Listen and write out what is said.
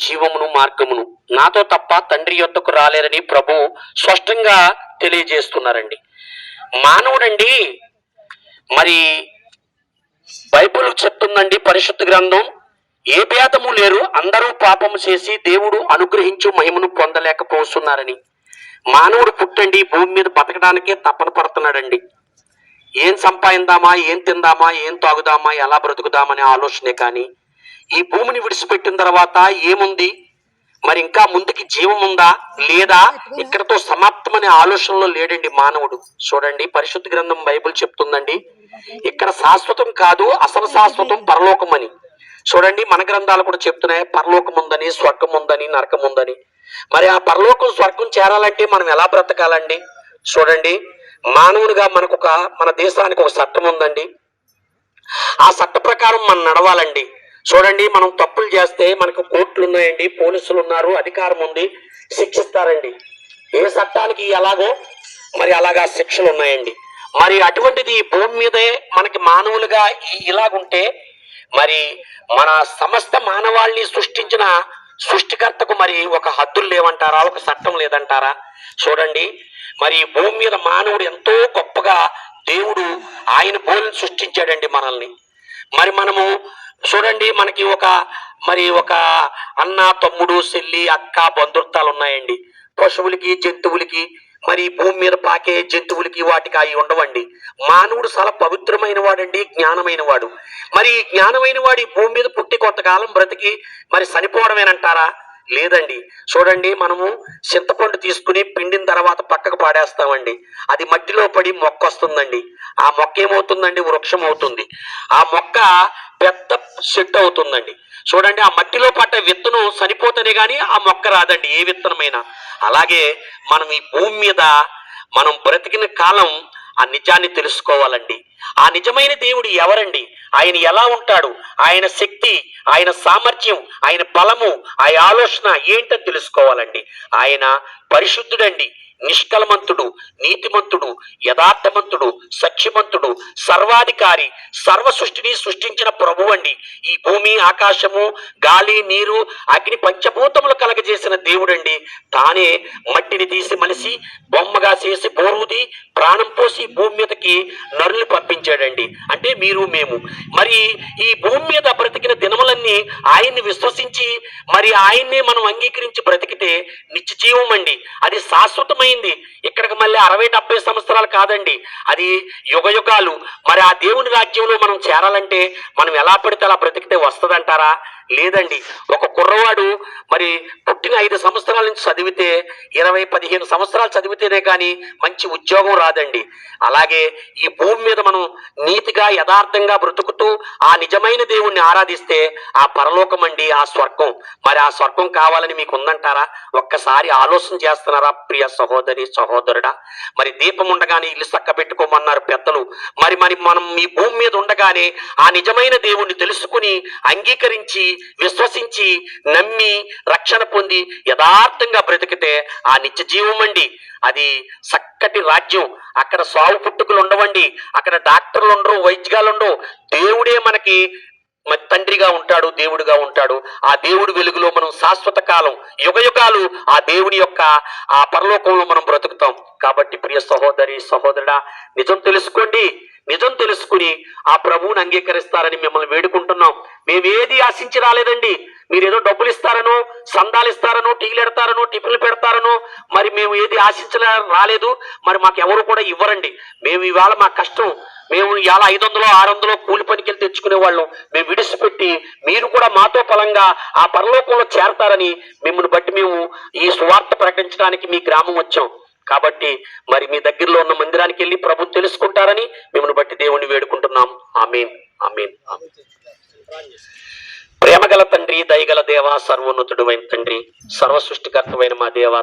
జీవమును మార్గమును. నాతో తప్ప తండ్రి యొద్దకు రాలేరని ప్రభు స్పష్టంగా తెలియజేస్తున్నారండి. మానవుడండి మరి బైబుల్ చెప్తుందండి పరిశుద్ధ గ్రంథం. ఏ భేదము లేరు అందరూ పాపము చేసి దేవుడు అనుగ్రహించు మహిమను పొందలేకపోతున్నారని. మానవుడు పుట్టండి భూమి మీద బతకడానికే తపన పడుతున్నాడండి. ఏం సంపాదిందామా ఏం తిందామా ఏం తాగుదామా ఎలా బ్రతుకుదామనే ఆలోచనే కానీ ఈ భూమిని విడిచిపెట్టిన తర్వాత ఏముంది? మరి ఇంకా ముందుకి జీవం ఉందా? లేదా? ఇక్కడతో సమాప్తమనే ఆలోచనలో లేడండి మానవుడు. చూడండి పరిశుద్ధ గ్రంథం బైబిల్ చెప్తుందండి ఇక్కడ శాశ్వతం కాదు అసలు శాశ్వతం పరలోకం అని చూడండి మన గ్రంథాలు కూడా చెప్తున్నాయి పరలోకం ఉందని స్వర్గం ఉందని నరకం ఉందని. మరి ఆ పరలోకం స్వర్గం చేరాలంటే మనం ఎలా బ్రతకాలండి? చూడండి మానవునిగా మనకు ఒక మన దేశానికి ఒక చట్టం ఉందండి. ఆ చట్ట ప్రకారం మనం నడవాలండి. చూడండి మనం తప్పులు చేస్తే మనకు కోర్టులు ఉన్నాయండి పోలీసులు ఉన్నారు అధికారం ఉంది శిక్షిస్తారండి. ఏ చట్టానికి ఎలాగో మరి అలాగా శిక్షలు ఉన్నాయండి మరి అటువంటిది ఈ భూమి మీదే మనకి మానవులుగా ఇలాగుంటే మరి మన సమస్త మానవాళిని సృష్టించిన సృష్టికర్తకు మరి ఒక హద్దులు లేవంటారా? ఒక చట్టం లేదంటారా? చూడండి మరి భూమి మీద మానవుడు ఎంతో గొప్పగా దేవుడు ఆయన పోలిని సృష్టించాడండి మనల్ని. మరి మనము చూడండి మనకి ఒక మరి ఒక అన్న తమ్ముడు చెల్లి అక్క బంధుత్వాలు ఉన్నాయండి పశువులకి జంతువులకి మరి భూమి మీద పాకే జంతువులకి వాటికి అవి ఉండవండి. మానవుడు చాలా పవిత్రమైన వాడండి జ్ఞానమైన వాడు మరి జ్ఞానమైన వాడు ఈ భూమి మీద పుట్టి కొంతకాలం బ్రతికి మరి చనిపోవడమేనంటారా? లేదండి. చూడండి మనము చింతపండు తీసుకుని పిండిన తర్వాత పక్కకు పాడేస్తామండి. అది మట్టిలో పడి మొక్క వస్తుందండి. ఆ మొక్క ఏమవుతుందండి? వృక్షం అవుతుంది. ఆ మొక్క పెద్ద చెట్టు అవుతుందండి. చూడండి ఆ మట్టిలో పడ్డ విత్తనం చనిపోతేనే కానీ ఆ మొక్క రాదండి ఏ విత్తనమైనా. అలాగే మనం ఈ భూమి మీద మనం బ్రతికిన కాలం ఆ నిజాన్ని తెలుసుకోవాలండి. ఆ నిజమైన దేవుడు ఎవరండి? ఆయన ఎలా ఉంటాడు? ఆయన శక్తి ఆయన సామర్థ్యం ఆయన బలము ఆయన ఆలోచన ఏంటని తెలుసుకోవాలండి. ఆయన పరిశుద్ధుడండి నిష్కలమంతుడు నీతిమంతుడు యథార్థమంతుడు సత్యమంతుడు సర్వాధికారి సర్వ సృష్టిని సృష్టించిన ప్రభు అండి. ఈ భూమి ఆకాశము గాలి నీరు అగ్ని పంచభూతములు కలగజేసిన దేవుడండి. తానే మట్టిని తీసి మలిసి బొమ్మగా చేసి బోరుది ప్రాణం పోసి భూమి మీదకి నరులు పంపించాడండి. అంటే మీరు మేము. మరి ఈ భూమి మీద బ్రతికిన దినములన్నీ ఆయన్ని విశ్వసించి మరి ఆయన్నే మనం అంగీకరించి బ్రతికితే నిత్య జీవం అండి. అది శాశ్వతమైంది. ఇక్కడికి మళ్ళీ అరవై డెబ్బై సంవత్సరాలు కాదండి. అది యుగ యుగాలు. మరి ఆ దేవుని రాజ్యంలో మనం చేరాలంటే మనం ఎలా పడితే అలా బ్రతికితే వస్తుందంటారా? లేదండి. ఒక కుర్రవ మరి పుట్టిన ఐదు సంవత్సరాల నుంచి చదివితే ఇరవై పదిహేను సంవత్సరాలు చదివితేనే కానీ మంచి ఉద్యోగం రాదండి. అలాగే ఈ భూమి మీద మనం నీతిగా యథార్థంగా బ్రతుకుతూ ఆ నిజమైన దేవుణ్ణి ఆరాధిస్తే ఆ పరలోకం అండి ఆ స్వర్గం. మరి ఆ స్వర్గం కావాలని మీకు ఉందంటారా ఒక్కసారి ఆలోచన చేస్తున్నారా? ప్రియ సహోదరి సహోదరుడా మరి దీపం ఉండగానే ఇల్లు చక్క పెట్టుకోమన్నారు పెద్దలు. మరి మరి మనం ఈ భూమి మీద ఉండగానే ఆ నిజమైన దేవుణ్ణి తెలుసుకుని అంగీకరించి విశ్వసించి నమ్మి రక్షణ పొంది యథార్థంగా బ్రతికితే ఆ నిత్య జీవం అండి. అది చక్కటి రాజ్యం. అక్కడ సావు పుట్టుకులు ఉండవండి. అక్కడ డాక్టర్లు ఉండరు వైద్యాలు ఉండవు దేవుడే మనకి తండ్రిగా ఉంటాడు దేవుడిగా ఉంటాడు. ఆ దేవుడి వెలుగులో మనం శాశ్వత కాలం యుగ యుగాలు ఆ దేవుని యొక్క ఆ పరలోకంలో మనం బ్రతుకుతాం. కాబట్టి ప్రియ సహోదరి సహోదరుడా నిజం తెలుసుకోండి. నిజం తెలుసుకుని ఆ ప్రభువుని అంగీకరిస్తారని మిమ్మల్ని వేడుకుంటున్నాం. మేమేది ఆశించి రాలేదండి. మీరు ఏదో డబ్బులు ఇస్తారనో సందాలు ఇస్తారనో టీలు పెడతారనో టిఫిన్లు పెడతారనో మరి మేము ఏది ఆశించలే రాలేదు. మరి మాకు ఎవరు కూడా ఇవ్వరండి. మేము ఇవాళ మా కష్టం. మేము ఇవాళ ఐదు వందలు ఆరు వందలు కూలి పనికి వెళ్ళి తెచ్చుకునే వాళ్ళం మేము విడిచిపెట్టి మీరు కూడా మాతో ఫలంగా ఆ పరలోకంలో చేరతారని మిమ్మల్ని బట్టి మేము ఈ సువార్త ప్రకటించడానికి మీ గ్రామం వచ్చాం. కాబట్టి మరి మీ దగ్గరలో ఉన్న మందిరానికి వెళ్ళి ప్రభు తెలుసుకుంటారని మిమ్మల్ని బట్టి దేవుణ్ణి వేడుకుంటున్నాం. ఆమెన్. ఆమెన్. ప్రేమగల తండ్రి దయగల దేవ సర్వోన్నతుడు తండ్రి సర్వ సృష్టికర్తమైన మా దేవ